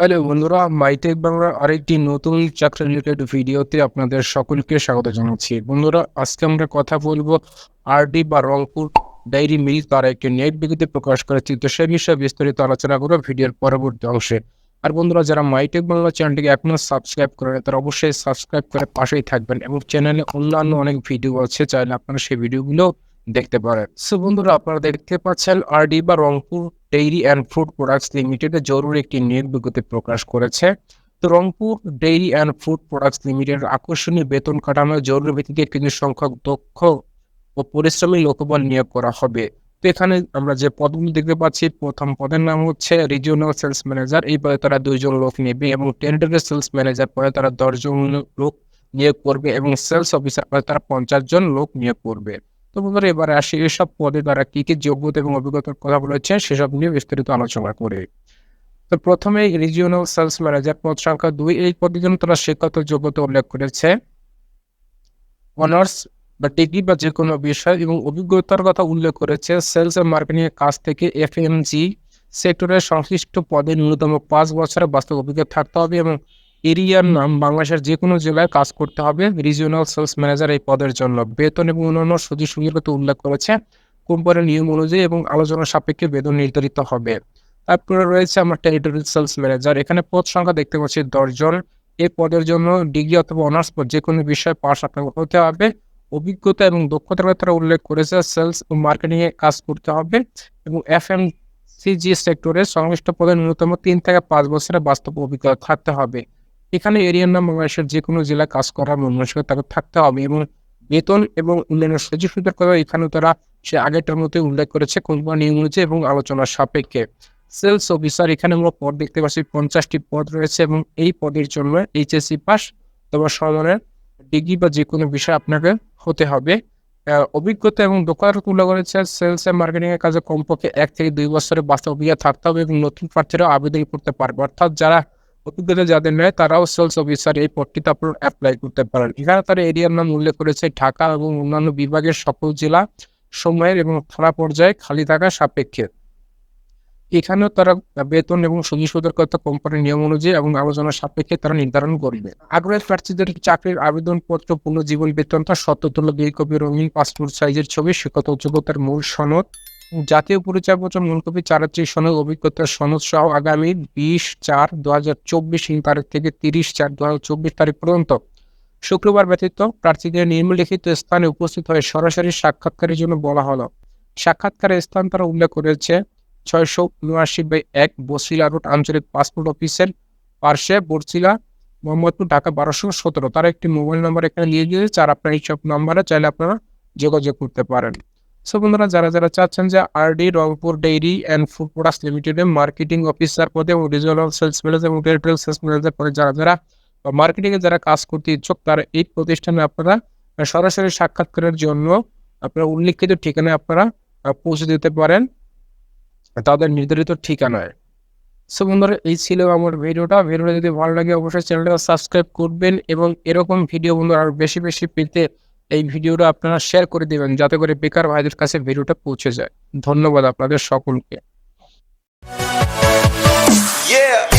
Hello বন্ধুরা, MyTech বাংলার আরেকটি নতুন চাকরি রিলেটেড ভিডিওতে আপনাদের সকলকে স্বাগত জানাচ্ছি। বন্ধুরা, আজকে আমরা কথা বলব আরডি বা রংপুর ডায়েরি মিল তারা একটি নেট বিজ্ঞপ্তি প্রকাশ করেছে। তো সে বিষয়ে বিস্তারিত আলোচনা করব ভিডিওর পরবর্তী অংশে। আর বন্ধুরা, যারা মাইটেক বাংলা চ্যানেলটিকে এখনও সাবস্ক্রাইব করেন তারা অবশ্যই সাবস্ক্রাইব করে পাশেই থাকবেন এবং চ্যানেলে অন্যান্য অনেক ভিডিও আছে, চাইলে আপনারা সেই ভিডিওগুলো দেখতে পারেন সো বন্ধুরা, আপনারা দেখতে পাচ্ছেন আরডি বা Rangpur dairy and food products লিমিটেডে জরুরি একটি নিয়োগ বিজ্ঞপ্তি প্রকাশ করেছে। তো Rangpur dairy and food products limited আকর্ষণীয় বেতন কাঠামো জরুরি ভিত্তিতে কিছু সংখ্যক দক্ষ ও পরিশ্রমী লোকবল নিয়োগ করা হবে। তো এখানে আমরা যে পদগুলি দেখতে পাচ্ছি, প্রথম পদের নাম হচ্ছে রিজিওনাল সেলস ম্যানেজার এই পদে তারা দুইজন লোক নেবে এবং টেরিটরি সেলস ম্যানেজার পদে তারা দশজন লোক নিয়োগ করবে এবং সেলস অফিসার পদে তারা পঞ্চাশ জন লোক নিয়োগ করবে। তো বন্ধুরা, এবারে আসি এসব পদে তারা কি কি যোগ্যতা এবং অভিজ্ঞতার কথা বলেছে সেসব নিয়ে বিস্তারিত আলোচনা করে। তো প্রথমে রিজিওনাল সেলস ম্যানেজার পদ সংখ্যা দুই, এই পদের জন্য তারা শিক্ষাগত যোগ্যতা উল্লেখ করেছে। অনার্স বা ডিগ্রি বা যে কোনো বিষয় এবং অভিজ্ঞতার কথা উল্লেখ করেছে। সেলস এন্ড মার্কেটিং এর কাজ থেকে এফএমজি সেক্টরের সংশ্লিষ্ট পদে ন্যূনতম পাঁচ বছরের বাস্তব অভিজ্ঞতা থাকতে হবে এবং এরিয়ার নাম বাংলাদেশের যে কোনো জেলায় কাজ করতে হবে। রিজিওনাল সেলস ম্যানেজার এই পদের জন্য। বেতন এবং অন্যান্য সুযোগ সুবিধার কথা উল্লেখ করেছে। কোম্পানির নিয়ম অনুযায়ী এবং আলোচনা সাপেক্ষে বেতন নির্ধারিত হবে। তারপরে রয়েছে আমার টেরিটরি সেলস ম্যানেজার এখানে পদ সংখ্যা দেখতে পাচ্ছি দশজন এই পদের জন্য ডিগ্রি অথবা অনার্স পদ যে কোনো বিষয়ে পাশ আপনাকে হতে হবে। অভিজ্ঞতা এবং দক্ষতার কথা উল্লেখ করেছে। সেলস ও মার্কেটিং এ কাজ করতে হবে এবং এফ এম সিজি সেক্টরে সংশ্লিষ্ট পদে ন্যূনতম তিন থেকে পাঁচ বছরের বাস্তব অভিজ্ঞতা থাকতে হবে। এখানে এরিয়ার নাম বাংলাদেশের যে কোনো জেলায় কাজ করার মনমানসিকতা তাদের থাকতে হবে এবং বেতন এবং উন্নয়নের সুযোগ সুবিধার কথা এখানেও তারা সে আগেরটার মধ্যে উল্লেখ করেছে কোম্পানি অনুযায়ী এবং আলোচনার সাপেক্ষে। সেলস অফিসার এখানে আমরা পদ দেখতে পাচ্ছি, পঞ্চাশটি পদ রয়েছে এবং এই পদের জন্য এইচএসসি পাস অথবা সমানের ডিগ্রি বা যে কোনো বিষয় আপনাকে হতে হবে। অভিজ্ঞতা এবং দক্ষতা তুলে করেছে সেলস এন্ড মার্কেটিং এর কাজে কমপক্ষে এক থেকে দুই বছরের বাস্তব থাকতে হবে এবং নতুন প্রার্থীরা আবেদন করতে পারবে। অর্থাৎ যারা অভিজ্ঞতা যাদের নেয়, তারাও সেলস অফিসার এই পদটিতে আপনারা অ্যাপ্লাই করতে পারেন। এখানে তারা এরিয়ার নাম উল্লেখ করেছে, ঢাকা এবং অন্যান্য বিভাগের সকল জেলা সময়ের এবং থানা পর্যায়ে খালি থাকা সাপেক্ষে। এখানেও তারা বেতন এবং সুযোগ সুবিধার কথা কোম্পানির নিয়ম অনুযায়ী এবং আলোচনার সাপেক্ষে তারা নির্ধারণ করবে। আগ্রহের প্রার্থীদের চাকরির আবেদনপত্র, পুনর্জীবন বেতনটা সত্যতুল্য দুই কপি রঙিন পাসপোর্ট সাইজের ছবি শিক্ষত যোগ্যতার মূল সনদ জাতীয় পরিচয়পত্র মূল কপি চারাত্রিশ সনদ অভিজ্ঞতার সনদ সহ আগামী বিশ চার দু হাজার চব্বিশ তারিখ থেকে তিরিশ চার দু হাজার চব্বিশ তারিখ পর্যন্ত। শুক্রবার ব্যতীত প্রার্থীদের নিম্নলিখিত স্থানে উপস্থিত হয়ে সরাসরি সাক্ষাৎকারের জন্য বলা হলো। সাক্ষাৎকারের স্থান তারা উল্লেখ করেছে, ছয়শো উনআশি বাই এক বসিলা রোড আঞ্চলিক পাসপোর্ট অফিসের পার্শ্বে বরছিলা, মোহাম্মদপুর, ঢাকা বারোশো সতেরো। তারা একটি মোবাইল নাম্বার এখানে নিয়ে দিয়েছে, আর আপনার এইসব নাম্বারে চাইলে আপনারা যোগাযোগ করতে পারেন। সো বন্ধুরা, যারা যারা চাচ্ছেন যে RD, Rangpur dairy and food products লিমিটেডে মার্কেটিং অফিসার পদে এবং রিজিওনাল সেলস ম্যানেজার এবং টেরিটরিয়াল সেলস ম্যানেজার পদে যারা যারা মার্কেটিং এ যারা কাজ করতে ইচ্ছুক, তারা এই প্রতিষ্ঠানে আপনারা সরাসরি সাক্ষাৎকারের জন্য আপনারা উল্লিখিত ঠিকানায় আপনারা পৌঁছে দিতে পারেন, তাদের নির্ধারিত ঠিকানায়। সো বন্ধুরা, এই ছিল আমার ভিডিওটা। ভিডিওটা যদি ভালো লাগে, অবশ্যই চ্যানেলটা সাবস্ক্রাইব করবেন এবং এরকম ভিডিও বন্ধুরা আরও বেশি বেশি পেতে এই ভিডিওটা আপনারা শেয়ার করে দেবেন, যাতে করে বেকার ভাইদের কাছে ভিডিওটা পৌঁছে যায় ধন্যবাদ আপনাদের সকলকে Yeah.